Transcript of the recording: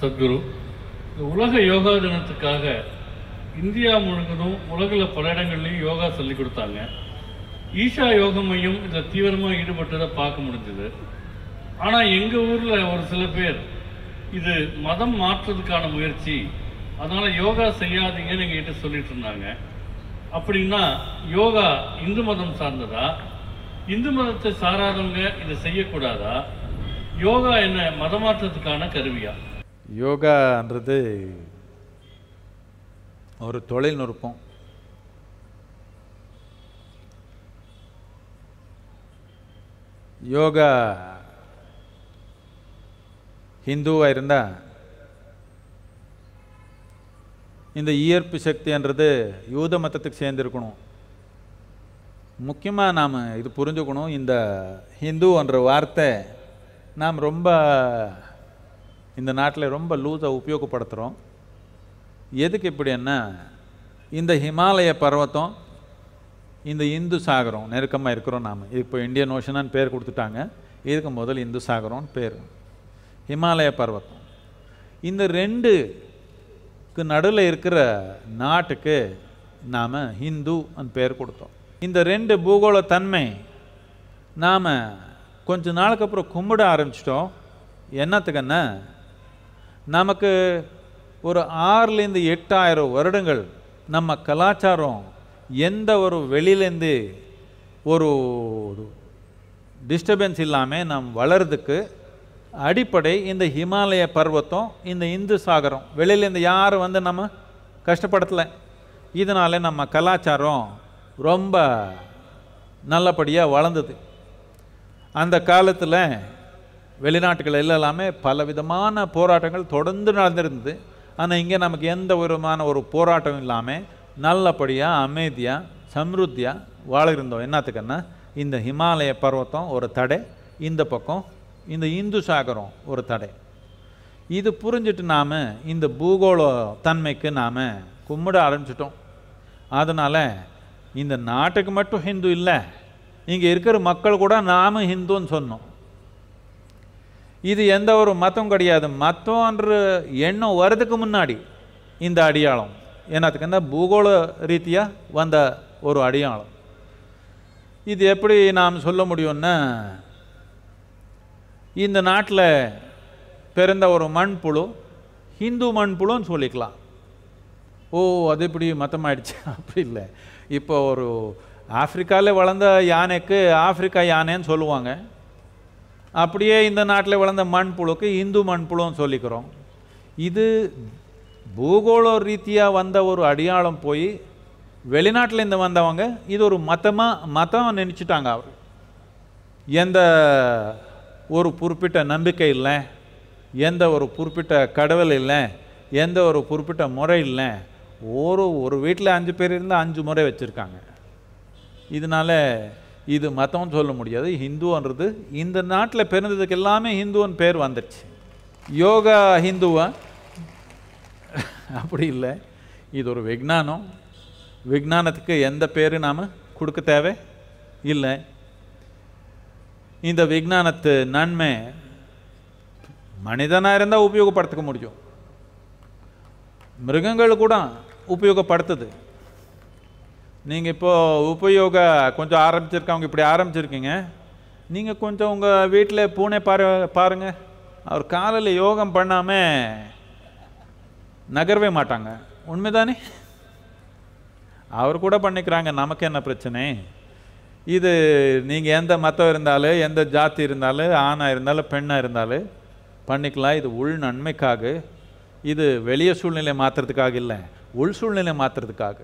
சத்குரு இந்த உலக யோகா தினத்துக்காக இந்தியா முழுவதும் உலகில் பல இடங்கள்லையும் யோகா சொல்லிக் கொடுத்தாங்க. ஈஷா யோக மையம் இதில் தீவிரமாக ஈடுபட்டதை பார்க்க முடிஞ்சது. ஆனால் எங்கள் ஊரில் ஒரு சில பேர் இது மதம் மாற்றுறதுக்கான முயற்சி அதனால் யோகா செய்யாதீங்கன்னு எங்ககிட்ட சொல்லிட்டு இருந்தாங்க. அப்படின்னா யோகா இந்து மதம் சார்ந்ததா? இந்து மதத்தை சாராதவங்க இதை செய்யக்கூடாதா? யோகா என்ன மதமாற்றத்துக்கான கருவியா? யோகான்றது ஒரு தொழில்நுட்பம். யோகா ஹிந்துவாக இருந்தால் இந்த ஈர்ப்பு சக்தின்றது யூத மதத்துக்கு சேர்ந்துருக்கணும். முக்கியமாக நாம் இது புரிஞ்சுக்கணும். இந்த ஹிந்துன்ற வார்த்தை நாம் ரொம்ப இந்த நாட்டில் ரொம்ப லூஸாக உபயோகப்படுத்துகிறோம் எதுக்கு இப்படின்னா இந்த ஹிமாலய பர்வத்தம் இந்த இந்து சாகரம் நெருக்கமாக இருக்கிறோம் நாம். இப்போ இந்தியன் ஓஷனான்னு பேர் கொடுத்துட்டாங்க. இதுக்கு முதல் இந்து சாகரம்னு பேர். ஹிமாலய பர்வத்தம். இந்த ரெண்டுக்கு நடுவில் இருக்கிற நாட்டுக்கு நாம் ஹிந்து அந்த பேர் கொடுத்தோம். இந்த ரெண்டு பூகோள தன்மை நாம் கொஞ்ச நாளுக்கு அப்புறம் கும்பிட ஆரம்பிச்சிட்டோம். என்னத்துக்குன்னா நமக்கு ஒரு ஆறுலேருந்து எட்டாயிரம் வருடங்கள் நம்ம கலாச்சாரம் எந்த ஒரு வெளியிலேருந்து ஒரு டிஸ்டர்பன்ஸ் இல்லாமல் நாம் வளர்றதுக்கு அடிப்படை இந்த ஹிமாலய பர்வத்தம் இந்த இந்து சாகரம். வெளியிலேருந்து யாரும் வந்து நம்ம கஷ்டப்படுத்தலை. இதனால் நம்ம கலாச்சாரம் ரொம்ப நல்லபடியாக வளர்ந்தது. அந்த காலத்தில் வெளிநாட்டுகள் எல்லாமே பல விதமான போராட்டங்கள் தொடர்ந்து நடந்திருந்தது. ஆனால் இங்கே நமக்கு எந்த விதமான ஒரு போராட்டம் இல்லாமல் நல்லபடியாக அமைதியாக சம்ருத்தியாக வாழ்கிருந்தோம் என்னத்துக்குன்னா இந்த ஹிமாலய பர்வத்தம் ஒரு தடை இந்த பக்கம் இந்த இந்து சாகரம் ஒரு தடை. இது புரிஞ்சுட்டு நாம் இந்த பூகோள தன்மைக்கு நாம் கும்பிட ஆரம்பிச்சிட்டோம். அதனால் இந்த நாட்டுக்கு மட்டும் ஹிந்து இல்லை இங்கே இருக்கிற மக்கள் கூட நாம் ஹிந்துன்னு சொன்னோம். இது எந்த ஒரு மதம் கிடையாது. மதம்ன்ற எண்ணம் வர்றதுக்கு முன்னாடி இந்த அடையாளம். என்னத்துக்குன்னா பூகோள ரீதியாக வந்த ஒரு அடையாளம். இது எப்படி நாம் சொல்ல முடியும்னா இந்த நாட்டில் பிறந்த ஒரு மண்புழு ஹிந்து மண்புழுன்னு சொல்லிக்கலாம். ஓ அது எப்படி மதமாயிடுச்சு அப்படி இல்லை. இப்போ ஒரு ஆப்பிரிக்காவில் வளர்ந்த யானைக்கு ஆப்பிரிக்கா யானைன்னு சொல்லுவாங்க. அப்படியே இந்த நாட்டில் வளர்ந்த மண்புழுக்கு இந்து மண்புழுன்னு சொல்லிக்கிறோம். இது பூகோள ரீதியாக வந்த ஒரு அடையாளம் போய் வெளிநாட்டில் இருந்து வந்தவங்க இது ஒரு மதமாக மதம் நினச்சிட்டாங்க அவர். எந்த ஒரு குறிப்பிட்ட நம்பிக்கை இல்லை எந்த ஒரு குறிப்பிட்ட கடவுள் இல்லை எந்த ஒரு குறிப்பிட்ட முறை இல்லை. ஒரு ஒரு வீட்டில் அஞ்சு பேர் இருந்தால் அஞ்சு முறை வச்சுருக்காங்க. இதனால் இது மதம்னு சொல்ல முடியாது ஹிந்துன்றது இந்த நாட்டில் பிறந்ததுக்கு எல்லாமே ஹிந்துன்னு பேர் வந்துடுச்சு யோகா ஹிந்துவா? அப்படி இல்லை. இது ஒரு விஜானம் விஜானத்துக்கு எந்த பேர் நாம் கொடுக்க தேவை இல்லை. இந்த விஜானத்து நன்மை மனிதனாக இருந்தால் உபயோகப்படுத்திக்க முடியும். மிருகங்கள் கூட உபயோகப்படுத்துது. நீங்கள் இப்போது உபயோக கொஞ்சம் ஆரம்பிச்சிருக்கவங்க இப்படி ஆரம்பிச்சிருக்கீங்க. நீங்கள் கொஞ்சம் உங்கள் வீட்டில் பூனை பாரு பாருங்கள் அவர் காலையில் யோகம் பண்ணாமல் நகரவே மாட்டாங்க. உண்மைதானே? அவர் கூட பண்ணிக்கிறாங்க நமக்கு என்ன பிரச்சனை? இது நீங்கள் எந்த மதம் இருந்தாலும் எந்த ஜாதி இருந்தாலும் ஆணாக இருந்தாலும் பெண்ணாக இருந்தாலும் பண்ணிக்கலாம். இது உள் நன்மைக்காக. இது வெளிய சூழ்நிலை மாற்றுறதுக்காக இல்லை உள் சூழ்நிலை மாற்றுறதுக்காக